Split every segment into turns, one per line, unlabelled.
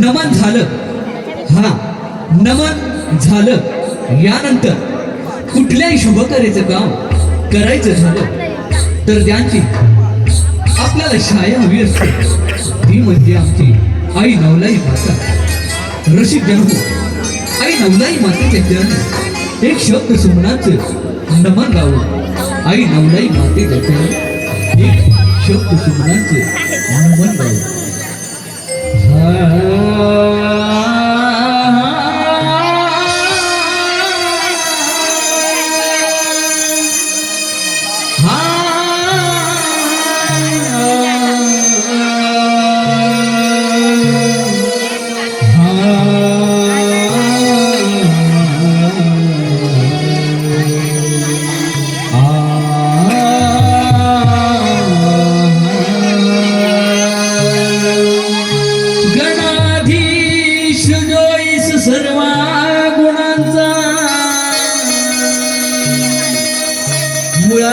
नमन झालं. हा नमन झालं. यानंतर कुठल्याही शुभ कार्याचं काम करायचं झालं तर त्यांची आपल्याला छाया हवी असते. ती म्हणजे आमची आई नवलाई माता. रसिक जन्म आई नवलाई मातेच्या जन्म एक शब्द सुमनाचं नमन गावं आई नवलाई मातेच्या जन्म एक शब्द सुमनाचं नमन गावं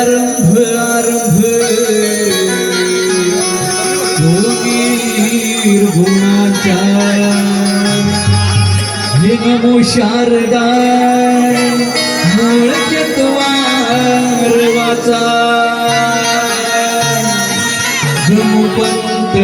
आरंभ आरंभ। योगीर गुणाचा हे नमो शारदा मूळ चत्वार वाचा। गमुपंत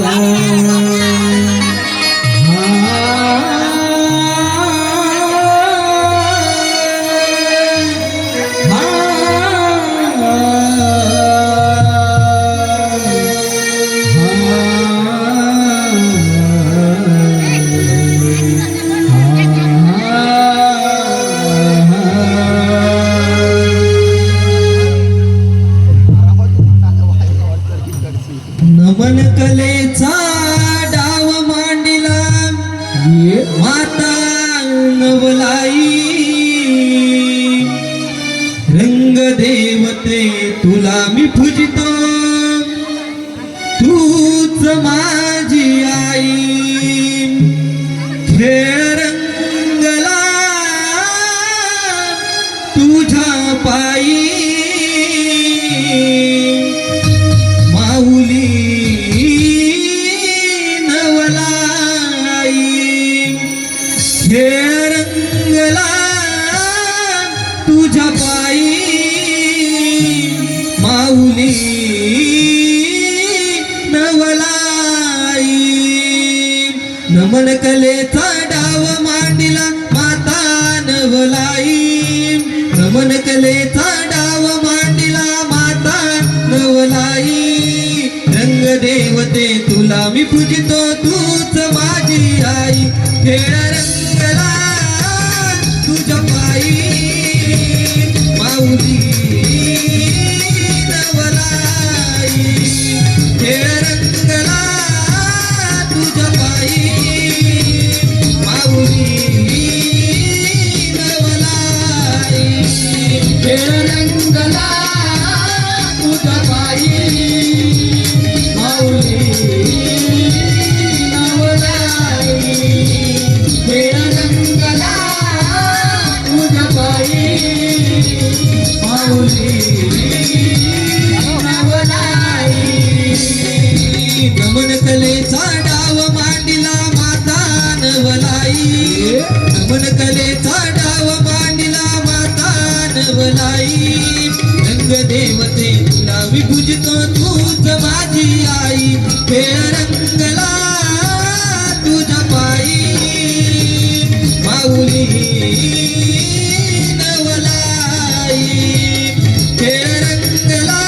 Yeah. नमन कलेचा डाव मांडिला माता नवलाई नमन कलेचा डाव मांडिला माता नवलाई रंग देवते तुला मी पूजितो तूच माझी आई. खेळ रंगला तुझ्या पायी. माऊली खेळ तुझ्या पायी माऊली नवलाई खेळ रंगला तुझ्या पायी माऊली नवलाई कलेचा डाव मांडिला माता नवलाई. गमन कलेचा डाव नवलाई रंग देवते तुला मी पूजतो तूच माझी आई। खेळ रंगला तुझ्या पायी। माऊली नवलाई। खेळ रंगला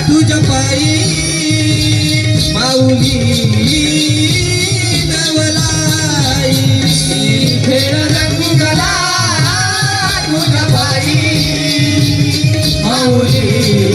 तुझ्या पायी। माऊली नवलाई। खेळ रंगला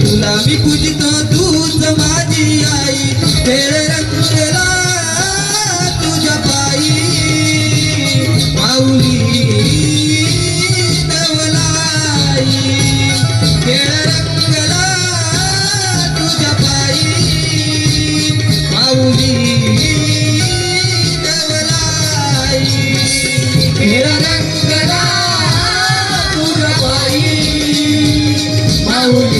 तुला मी पूजितो तूच माझी आई. खेळ रंगला तुझ्या पायी माऊली